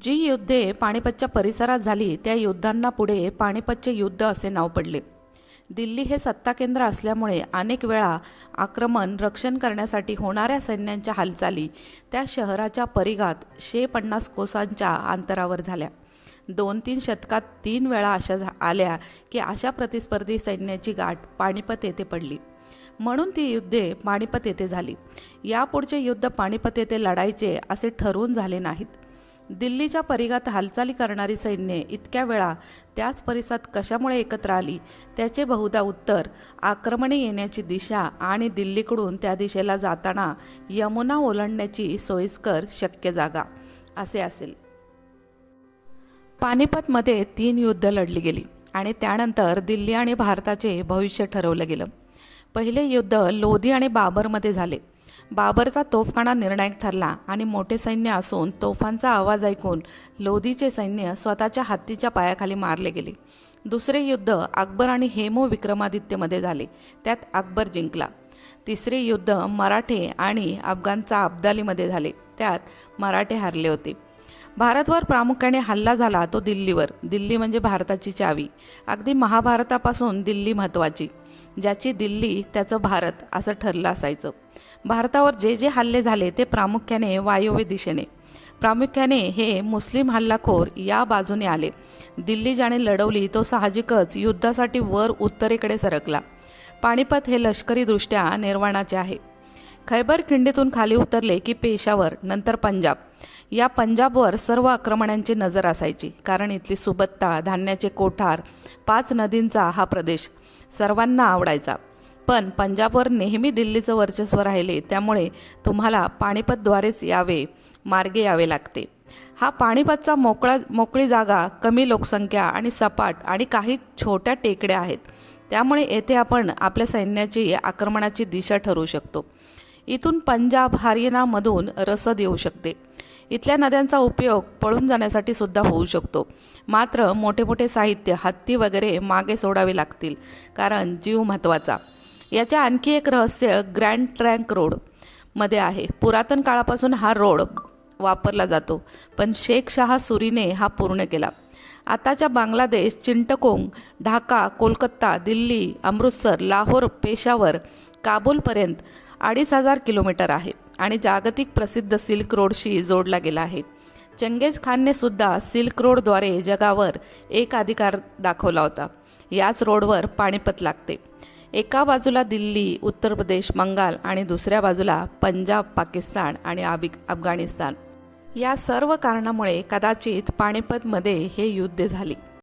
जी युद्धे पानिपतच्या परिसरात झाली त्या युद्धांना पुढे पानिपतचे युद्ध असे नाव पडले. दिल्ली हे सत्ता केंद्र असल्यामुळे अनेक वेळा आक्रमण रक्षण करण्यासाठी होणाऱ्या सैन्यांच्या हालचाली त्या शहराच्या परिघात शे पन्नास कोसांच्या अंतरावर झाल्या. दोन तीन शतकात तीन वेळा अशा झा- आल्या की अशा प्रतिस्पर्धी सैन्याची गाठ पानिपत येथे पडली. म्हणून ती युद्धे पानिपत येथे झाली. यापुढचे युद्ध पानिपत येथे लढायचे असे ठरवून झाले नाहीत. दिल्लीच्या परिघात हालचाली करणारी सैन्ये इतक्या वेळा त्याच परिसरात कशामुळे एकत्र आली त्याचे बहुधा उत्तर आक्रमणे येण्याची दिशा आणि दिल्लीकडून त्या दिशेला जाताना यमुना ओलांडण्याची सोयीस्कर शक्य जागा असे असेल. पानिपतमध्ये तीन युद्ध लढली गेली आणि त्यानंतर दिल्ली आणि भारताचे भविष्य ठरवलं गेलं. पहिले युद्ध लोधी आणि बाबरमध्ये झाले. बाबरचा तोफखाना निर्णायक ठरला आणि मोठे सैन्य असून तोफांचा आवाज ऐकून लोधीचे सैन्य स्वतःच्या हत्तीच्या पायाखाली मारले गेले. दुसरे युद्ध अकबर आणि हेमो विक्रमादित्यमध्ये झाले. त्यात अकबर जिंकला. तिसरे युद्ध मराठे आणि अफगाणचा अब्दालीमध्ये झाले. त्यात मराठे हारले होते. भारतवर प्रामुख्याने हल्ला झाला तो दिल्लीवर. दिल्ली म्हणजे भारताची चावी. अगदी महाभारतापासून दिल्ली महत्त्वाची ज्याची दिल्ली त्याचं भारत असं ठरलं असायचं. भारतावर जे जे हल्ले झाले ते प्रामुख्याने वायव्य दिशेने. प्रामुख्याने हे मुस्लिम हल्लाखोर या बाजूने आले. दिल्ली ज्याने लढवली तो साहजिकच युद्धासाठी वर उत्तरेकडे सरकला. पानिपत हे लष्करीदृष्ट्या निर्वाणाचे आहे. खैबर खिंडीतून खाली उतरले की पेशावर नंतर पंजाब. या पंजाबवर सर्व आक्रमणांची नजर असायची कारण इथली सुबत्ता धान्याचे कोठार पाच नदींचा हा प्रदेश सर्वांना आवडायचा. पण पंजाबवर नेहमी दिल्लीचं वर्चस्व राहिले त्यामुळे तुम्हाला पाणीपतद्वारेच यावे मार्गे यावे लागते. हा पाणीपतचा मोकळा मोकळी जागा कमी लोकसंख्या आणि सपाट आणि काही छोट्या टेकड्या आहेत. त्यामुळे येथे आपण आपल्या सैन्याची आक्रमणाची दिशा ठरवू शकतो. इथून पंजाब हरियाणामधून रसद येऊ शकते. इथल्या नद्यांचा उपयोग पळून जाण्यासाठी सुद्धा होऊ शकतो. मात्र मोठे मोठे साहित्य हत्ती वगैरे मागे सोडावे लागतील कारण जीव महत्त्वाचा. याच्या आणखी एक रहस्य ग्रँड ट्रँक रोडमध्ये आहे. पुरातन काळापासून हा रोड वापरला जातो पण शेख शहा सुरीने हा पूर्ण केला. आताच्या बांगलादेश चिंटकोंग ढाका कोलकाता दिल्ली अमृतसर लाहोर पेशावर काबूलपर्यंत अडीच हजार किलोमीटर आहे आणि जागतिक प्रसिद्ध सिल्क रोडशी जोडला गेला आहे. चंगेज खानने सुद्धा सिल्क रोडद्वारे जगावर एक अधिकार दाखवला होता. याच रोडवर पाणीपत लागते. एका बाजूला दिल्ली उत्तर प्रदेश बंगाल आणि दुसऱ्या बाजूला पंजाब पाकिस्तान आणि आबि अफगाणिस्तान. या सर्व कारणामुळे कदाचित पाणीपतमध्ये हे युद्ध झाले.